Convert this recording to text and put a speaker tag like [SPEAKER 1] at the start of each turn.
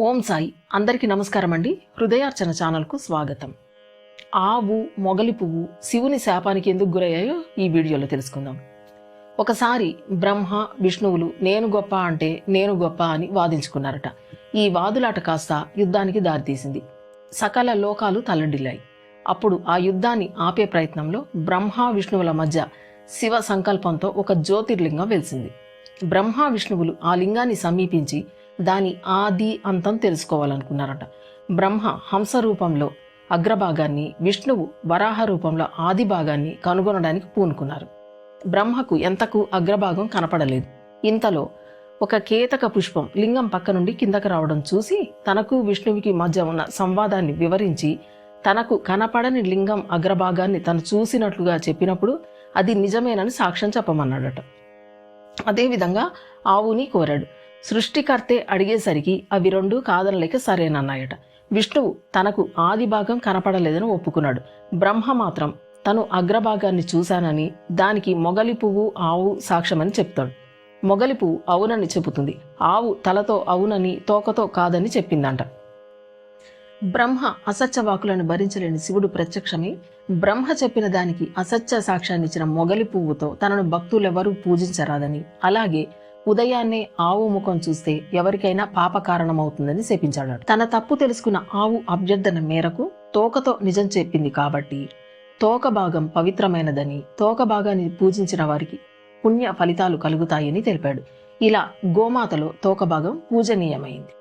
[SPEAKER 1] ఓం సాయి. అందరికీ నమస్కారం అండి. హృదయార్చన ఛానల్కు స్వాగతం. ఆవు మొగలి పువ్వు శివుని శాపానికి ఎందుకు గురయ్యాయో ఈ వీడియోలో తెలుసుకుందాం. ఒకసారి బ్రహ్మ విష్ణువులు నేను గొప్ప అంటే నేను గొప్ప అని వాదించుకున్నారట. ఈ వాదులాట కాస్త యుద్ధానికి దారితీసింది. సకల లోకాలు తల్లడిల్లాయి అప్పుడు ఆ యుద్ధాన్ని ఆపే ప్రయత్నంలో బ్రహ్మ విష్ణువుల మధ్య శివ సంకల్పంతో ఒక జ్యోతిర్లింగం వెలిసింది. బ్రహ్మ విష్ణువులు ఆ లింగాన్ని సమీపించి దాని ఆది అంతం తెలుసుకోవాలనుకున్నారట. బ్రహ్మ హంస రూపంలో అగ్రభాగాన్ని విష్ణువు వరాహ రూపంలో ఆది భాగాన్ని కనుగొనడానికి పూనుకున్నారు. బ్రహ్మకు ఎంతకు అగ్రభాగం కనపడలేదు. ఇంతలో ఒక కేతక పుష్పం లింగం పక్క నుండి కిందకు రావడం చూసి తనకు విష్ణువుకి మధ్య ఉన్న సంవాదాన్ని వివరించి తనకు కనపడని లింగం అగ్రభాగాన్ని తను చూసినట్లుగా చెప్పినప్పుడు అది నిజమేనని సాక్ష్యం చెప్పమన్నాడట. అదేవిధంగా ఆవుని కోరాడు. సృష్టికర్తే అడిగేసరికి అవి రెండు కాదనలేక సరేనన్నాయట. విష్ణువు తనకు ఆది భాగం కనపడలేదని ఒప్పుకున్నాడు. బ్రహ్మ మాత్రం తను అగ్రభాగాన్ని చూశానని దానికి మొగలి పువ్వు ఆవు సాక్ష్యమని చెప్తాడు. మొగలి పువ్వు అవునని చెబుతుంది. ఆవు తలతో అవునని తోకతో కాదని చెప్పిందంట. బ్రహ్మ అసత్య వాకులను భరించలేని శివుడు ప్రత్యక్షమై బ్రహ్మ చెప్పిన దానికి అసత్య సాక్ష్యాన్నిచ్చిన మొగలి పువ్వుతో తనను భక్తులెవరూ పూజించరాదని అలాగే ఉదయాన్నే ఆవు ముఖం చూస్తే ఎవరికైనా పాప కారణమవుతుందని శపించాడు తన తప్పు తెలుసుకున్న ఆవు అభ్యర్థన మేరకు తోకతో నిజం చెప్పింది కాబట్టి తోక భాగం పవిత్రమైనదని తోక భాగాన్ని పూజించిన వారికి పుణ్య ఫలితాలు కలుగుతాయని తెలిపాడు. ఇలా గోమాతలో తోక భాగం పూజనీయమైంది.